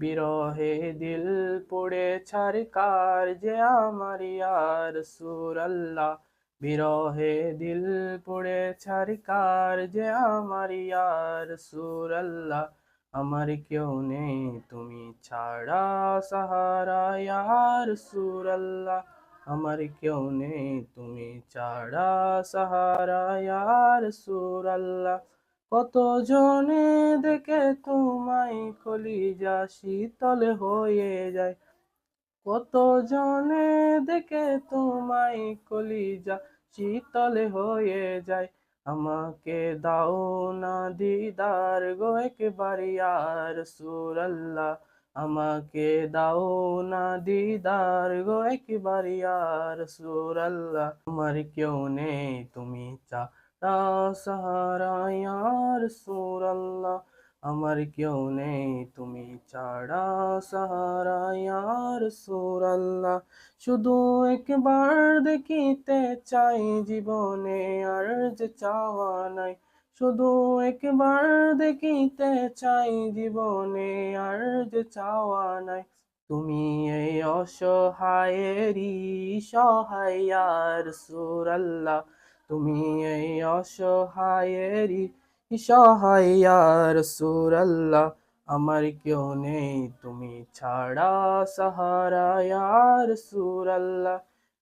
বিরহে দিল পড়ে ছারকার যে আমার ইয়ার সুরাল্লাহ বিরহে দিল পড়ে ছারকার যে আমার ইয়ার সুরাল্লাহ আমার কেউ নেই, তুমি ছাড়া সাহারা ইয়ার সুরাল্লাহ আমার কেউ নেই, তুমি ছাড়া সাহারা ইয়ার সুরাল্লাহ কত জনে দেখে তোমায় কলিজা শীতল হয়ে যায়? কত জনে দেখে তোমায় কলিজা শীতল হয়ে যায়? আমাকে দাও না দিদার গো একবার ইয়ার সুরাল্লাহ। আমাকে দাও না দিদার গো একবার ইয়ার সুরাল্লাহ। আমার কেউ নেই, তুমি চা সাহারা ইয়ার সুরাল্লাহ আমার কেউ নেই, তুমি ছাড়া সাহারা ইয়ার সুরাল্লাহ শুধু একবার দেখিতে চাই, জীবনে আর যে চাওয়া নাই। শুধু একবার দেখিতে চাই, জীবনে আর যে চাওয়া নাই। তুমি এই অসহায়েরই সহায়ার সুরাল্লাহ তুমি এই অসহায়েরই সহায়ার সুরাল্লাহ আমার কেউ নেই তুমি ছাড়া সাহারায়ার সুরাল্লাহ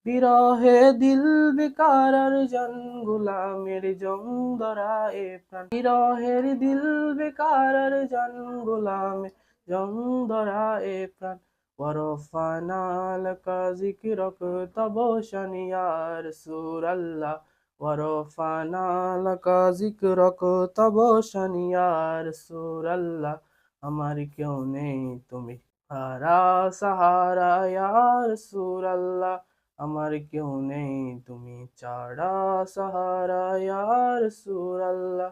বিরহে দিল বেকারার জন গুলামের জংদরা এ প্রাণ বিরহের দিল বেকারার জন গুলামের জংদরা এ প্রাণ ورفعنا لك ذكرك طبوشا يا رسول الله ورفعنا لك ذكرك طبوشا يا رسول الله আমার কেউ নেই তুমি হারা সাহারা ইয়ার সুরাল্লাহ আমার কেউ নেই তুমি চাড়া সাহারা ইয়ার সুরাল্লাহ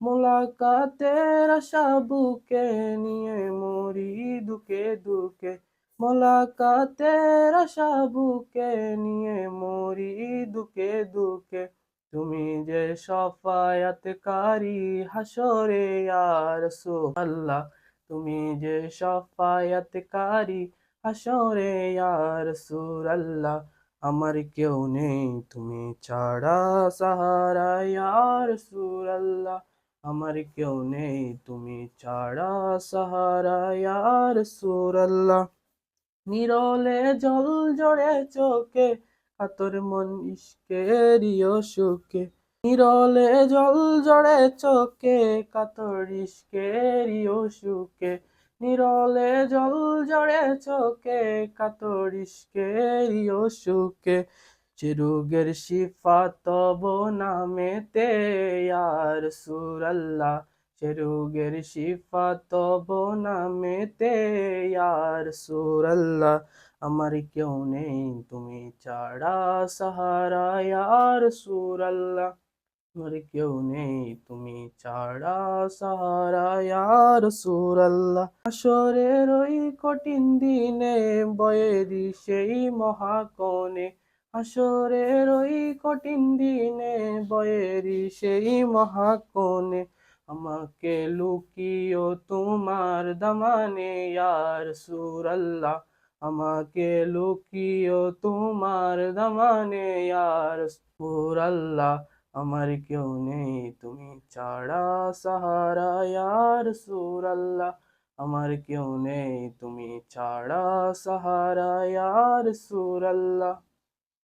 মোলাকাতের আশা বুকে নিয়ে মরি দুকে দুকে মোলাকাতের আশা বুকে নিয়ে মরি দুকে দুকে তুমি যে সফায়াতকারী হাসরে আর আল্লাহ তুমি যে সফায়াতকারী হাসরে আর আল্লাহ আমার কেউ নেই তুমি ছাড়া সাহারা ইয়ার আল্লাহ আমার কেউ নেই তুমি ছাড়া সাহারা ইয়ার আল্লাহ নিরলে জল জড়ে চোখে কাতর মন ইস্কেরিও সুখে নিরলে জল জড়ে চোখে কাতর ইস্কেরিও সুখে নিরলে জল জড়ে চোখে কাতর ইস্কেরিও সুখে চিরুগের শিফা তব নামেতে, ইয়ার সুরাল্লাহ। চেরুগের শিফা তব নামেতে, ইয়ার সুরাল্লাহ। আমার কেউ নেই তুমি ছাড়া সাহারা ইয়ার সুরাল্লাহ আমার কেউ নেই তুমি ছাড়া সাহারা ইয়ার সুরাল্লাহ আসরের ওই কঠিন দিনে বয়েরি সেই মহাকনে আসরের ওই কঠিন দিনে বয়েরি সেই মহাকনে আমাকে লুকিও তোমার দামানে ইয়ার সুরাল্লাহ আমাকে লুকিও তোমার দামানে ইয়ার সুরাল্লাহ আমার কেউ নেই। তুমি ছাড়া সাহারা ইয়ার সুরাল্লাহ আমার কেউ নেই। তুমি ছাড়া সাহারা ইয়ার সুরাল্লাহ